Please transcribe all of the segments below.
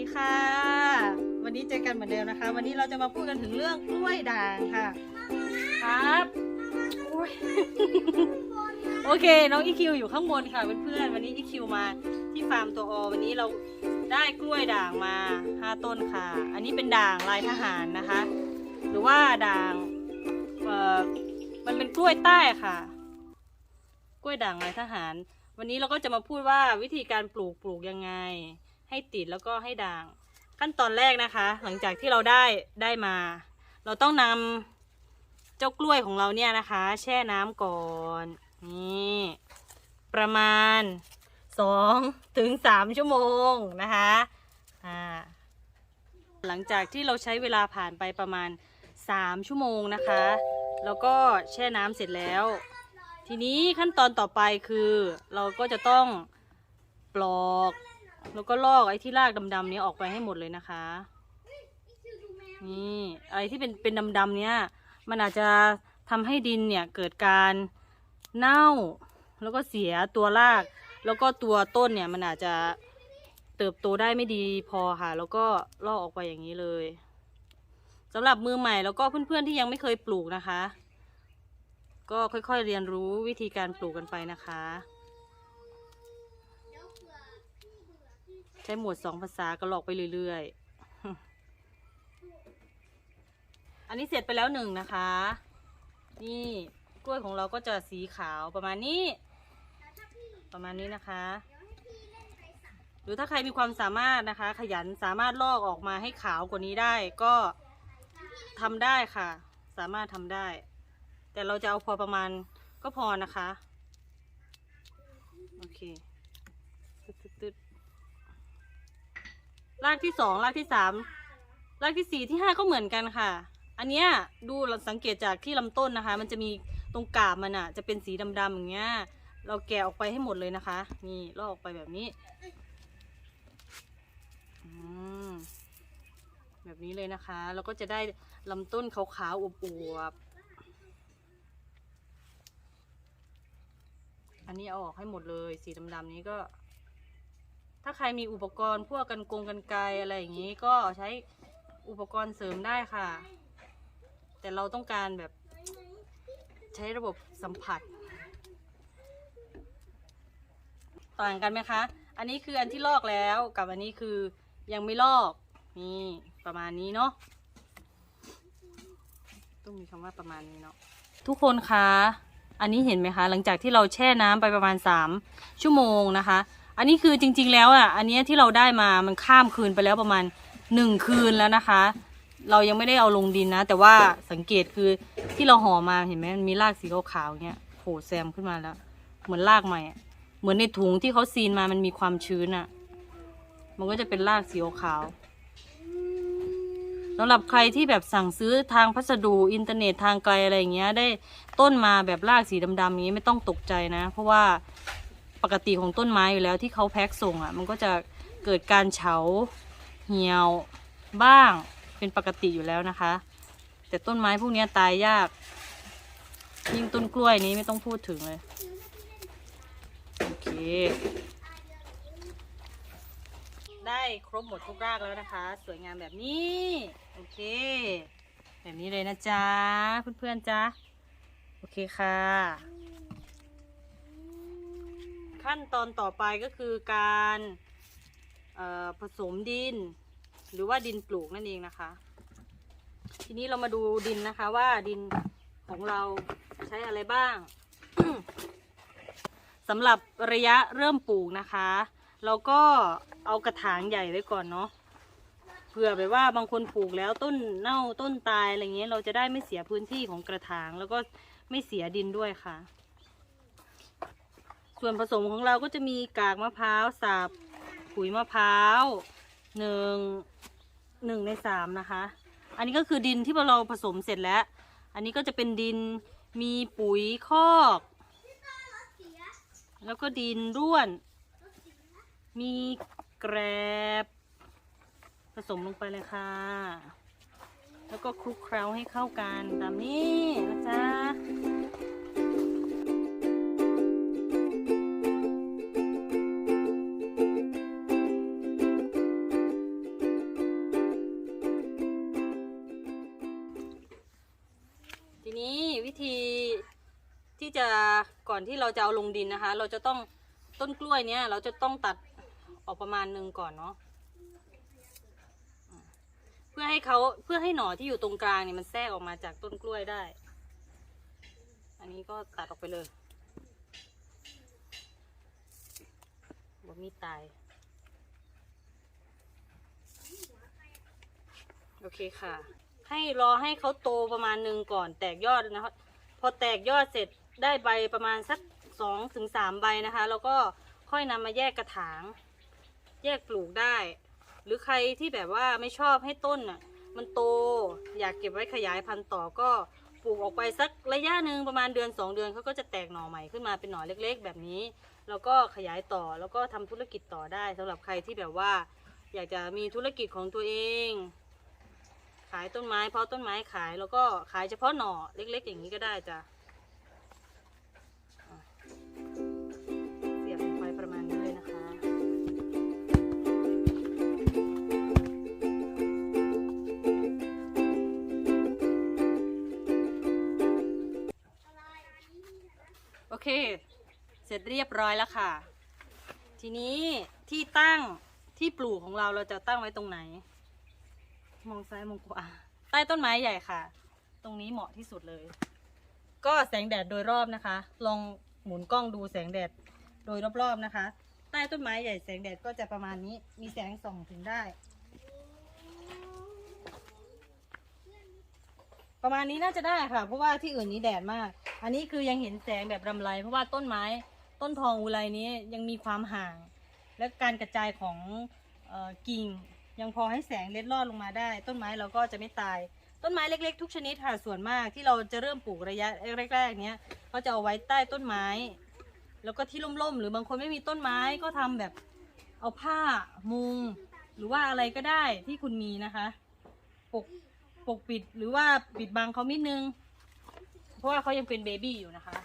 ดีค่ะ วันนี้เจอกันเหมือนเดิมนะคะ วันนี้เราจะมาพูดกันถึงเรื่องกล้วยด่างค่ะ ครับโอ้ยโอเค น้องอีคิวอยู่ข้างบนค่ะเพื่อนๆวันนี้อีคิวมาที่ฟาร์มตัวอวันนี้เราได้กล้วยด่างมาห้าต้นค่ะ อันนี้เป็นด่างลายทหารนะคะ หรือว่าด่างเอ่อมันเป็นกล้วยใต้ค่ะ กล้วยด่างลายทหาร วันนี้เราก็จะมาพูดว่าวิธีการปลูกปลูกยังไง ให้ติดแล้วก็ให้ด่าง ขั้นตอนแรกนะคะ หลังจากที่เราได้ได้มา เราต้องนำเจ้ากล้วยของเราเนี่ยนะคะ แช่น้ำก่อนนี่ประมาณสองถึงสามชั่วโมงนะคะอ่าหลังจากที่เราใช้เวลาผ่านไปประมาณสามชั่วโมงนะคะ แล้วก็แช่น้ำเสร็จแล้ว ทีนี้ขั้นตอนต่อไปคือเราก็จะต้องปลอก แล้วก็ลอกไอ้ที่รากดำๆนี้ออกไปให้หมดเลยนะคะ นี่อะไรที่เป็นเป็นดำๆเนี้ยมันอาจจะทำให้ดินเนี่ยเกิดการเน่า แล้วก็เสียตัวราก แล้วก็ตัวต้นเนี่ยมันอาจจะเติบโตได้ไม่ดีพอค่ะ แล้วก็ลอกออกไปอย่างนี้เลยสำหรับมือใหม่แล้วก็เพื่อนๆที่ยังไม่เคยปลูกนะคะ ก็ค่อยๆเรียนรู้วิธีการปลูกกันไปนะคะ ช้หมวดสองภาษาก็ลอกไปเรื่อยๆ อันนี้เสร็จไปแล้วหนึ่งนะคะ นี่กล้วยของเราก็จะสีขาวประมาณนี้ ประมาณนี้นะคะ หรือถ้าใครมีความสามารถนะคะ ขยันสามารถลอกออกมาให้ขาวกว่านี้ได้ก็ทำได้ค่ะ สามารถทำได้ แต่เราจะเอาพอประมาณก็พอนะคะ โอเค รากที่สองรากที่สามรากที่สี่ที่ห้าก็เหมือนกันค่ะ อันเนี้ยดูเราสังเกตจากที่ลำต้นนะคะ มันจะมีตรงกาบมันอะจะเป็นสีดำๆอย่างเงี้ย เราแกะออกไปให้หมดเลยนะคะ นี่ลอกออกไปแบบนี้อมแบบนี้เลยนะคะ แล้วก็จะได้ลำต้นขาวๆอวบๆอันนี้เอาออกให้หมดเลย สีดำๆนี้ก็าใครมีอุปกรณ์พวกกันกงกันไกรอะไรอย่างนี้ก็ใช้อุปกรณ์เสริมได้ค่ะ แต่เราต้องการแบบใช้ระบบสัมผัส ต่างกันไหมคะ อันนี้คืออันที่ลอกแล้วกับอันนี้คือยังไม่ลอกนี่ประมาณนี้เนาะต้องมีคำว่าประมาณนี้เนาะทุกคนคะ อันนี้เห็นไหมคะ หลังจากที่เราแช่น้ำไปประมาณสามชั่วโมงนะคะ อันนี้คือจริง ๆ แล้วอะ อันนี้ที่เราได้มามันข้ามคืนไปแล้วประมาณหนึ่งคืนแล้วนะคะ เรายังไม่ได้เอาลงดินนะ แต่ว่าสังเกตคือที่เราห่อมาเห็นไหมมันมีรากสีขาวๆเนี้ยโผล่แซมขึ้นมาแล้ว เหมือนรากใหม่เหมือนในถุงที่เขาซีนมามันมีความชื้นอะ มันก็จะเป็นรากสีขาวสำหรับใครที่แบบสั่งซื้อทางพัสดุอินเทอร์เน็ตทางไกลอะไรอย่างเงี้ย ได้ต้นมาแบบรากสีดำๆนี้ไม่ต้องตกใจนะ เพราะว่า ปกติของต้นไม้อยู่แล้วที่เขาแพ็คส่งอะ มันก็จะเกิดการเฉาเหี่ยวบ้างเป็นปกติอยู่แล้วนะคะ แต่ต้นไม้พวกนี้ตายยาก ยิ่งต้นกล้วยนี้ไม่ต้องพูดถึงเลย โอเค ได้ครบหมดทุกรากแล้วนะคะ สวยงามแบบนี้ โอเค แบบนี้เลยนะจ๊ะ เพื่อนๆจ๊ะ โอเคค่ะ ขั้นตอนต่อไปก็คือการผสมดิน หรือว่าดินปลูกนั่นเองนะคะ ทีนี้เรามาดูดินนะคะว่าดินของเราใช้อะไรบ้างสำหรับระยะเริ่มปลูกนะคะ เราก็เอากระถางใหญ่ไว้ก่อนเนาะเผื่อแบบว่าบางคนปลูกแล้วต้นเน่าต้นตายอะไรเงี้ยเราจะได้ไม่เสียพื้นที่ของกระถางแล้วก็ไม่เสียดินด้วยค่ะ ส่วนผสมของเราก็จะมีกากมะพร้าวสับปุ๋ยมะพร้าวหนึ่งหนึ่งในสามนะคะ อันนี้ก็คือดินที่เราผสมเสร็จแล้ว อันนี้ก็จะเป็นดินมีปุ๋ยคอก แล้วก็ดินร่วน มีแกรบ ผสมลงไปเลยค่ะ แล้วก็คลุกเคล้าให้เข้ากันตามนี้นะจ๊ะ วิธีที่จะก่อนที่เราจะเอาลงดินนะคะ เราจะต้องต้นกล้วยเนี้ย เราจะต้องตัดออกประมาณหนึ่งก่อนเนาะเพื่อให้เขาเพื่อให้หน่อที่อยู่ตรงกลางเนี่ยมันแทรกออกมาจากต้นกล้วยได้ อันนี้ก็ตัดออกไปเลยบ่มีตาย โอเคค่ะ ให้รอให้เขาโตประมาณหนึ่งก่อนแตกยอดนะคะพอแตกยอดเสร็จได้ใบประมาณสักสองถึงสามใบนะคะ แล้วก็ค่อยนำมาแยกกระถาง แยกปลูกได้ หรือใครที่แบบว่าไม่ชอบให้ต้นอะมันโตอยากเก็บไว้ขยายพันธุ์ต่อก็ปลูกออกไปสักระยะหนึ่งประมาณเดือนสองเดือนเขาก็จะแตกหน่อใหม่ขึ้นมาเป็นหน่อเล็ก ๆ แบบนี้ แล้วก็ขยายต่อแล้วก็ทำธุรกิจต่อได้สำหรับใครที่แบบว่า อยากจะมีธุรกิจของตัวเอง ขายต้นไม้เพาะต้นไม้ขายแล้วก็ขายเฉพาะหน่อเล็ก ๆ อย่างนี้ก็ได้จ้ะอะเสียบลงไปประมาณนี้เลยนะคะโอเค เสร็จเรียบร้อยแล้วค่ะ ทีนี้ที่ตั้งที่ปลูกของเราเราจะตั้งไว้ตรงไหน มองซ้ายมองขวาใต้ต้นไม้ใหญ่ค่ะ ตรงนี้เหมาะที่สุดเลย ก็แสงแดดโดยรอบนะคะ ลองหมุนกล้องดูแสงแดดโดยรอบๆนะคะ ใต้ต้นไม้ใหญ่แสงแดดก็จะประมาณนี้ มีแสงส่องถึงได้ ประมาณนี้น่าจะได้ค่ะ เพราะว่าที่อื่นนี้แดดมาก อันนี้คือยังเห็นแสงแบบรำไรเพราะว่าต้นไม้ต้นทองอุไรนี้ยังมีความห่าง และการกระจายของออกิ่ง ยังพอให้แสงเล็ดลอดลงมาได้ ต้นไม้เราก็จะไม่ตาย ต้นไม้เล็กๆ ทุกชนิดค่ะส่วนมากที่เราจะเริ่มปลูกระยะแรกๆเนี้ยเขาจะเอาไว้ใต้ต้นไม้ แล้วก็ที่ร่มๆหรือบางคนไม่มีต้นไม้ก็ทำแบบเอาผ้ามุง หรือว่าอะไรก็ได้ที่คุณมีนะคะปกปกปิดหรือว่าปิดบังเขานิดนึง เพราะว่าเขายังเป็นเบบี้อยู่นะคะ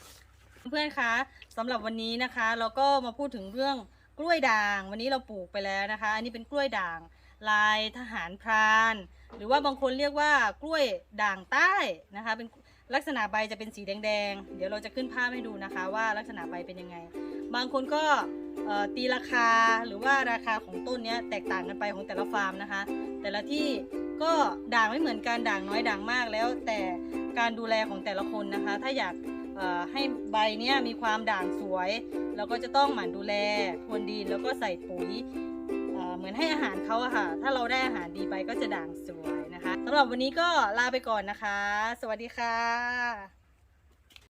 เพื่อนคะสำหรับวันนี้นะคะ เราก็มาพูดถึงเรื่องกล้วยด่าง วันนี้เราปลูกไปแล้วนะคะ อันนี้เป็นกล้วยด่าง ลายทหารพราน หรือว่าบางคนเรียกว่ากล้วยด่างใต้นะคะ เป็นลักษณะใบจะเป็นสีแดงๆ เดี๋ยวเราจะขึ้นภาพให้ดูนะคะ ว่าลักษณะใบเป็นยังไง บางคนก็ตีราคาหรือว่าราคาของต้นนี้แตกต่างกันไปของแต่ละฟาร์มนะคะ แต่ละที่ก็ด่างไม่เหมือนกันด่างน้อยด่างมากแล้วแต่การดูแลของแต่ละคนนะคะ ถ้าอยากให้ใบเนี้ยมีความด่างสวย เราก็จะต้องหมั่นดูแลพรวนดินแล้วก็ใส่ปุ๋ย เหมือนให้อาหารเขาอะค่ะ ถ้าเราได้อาหารดีไปก็จะด่างสวยนะคะสำหรับวันนี้ก็ลาไปก่อนนะคะ สวัสดีค่ะ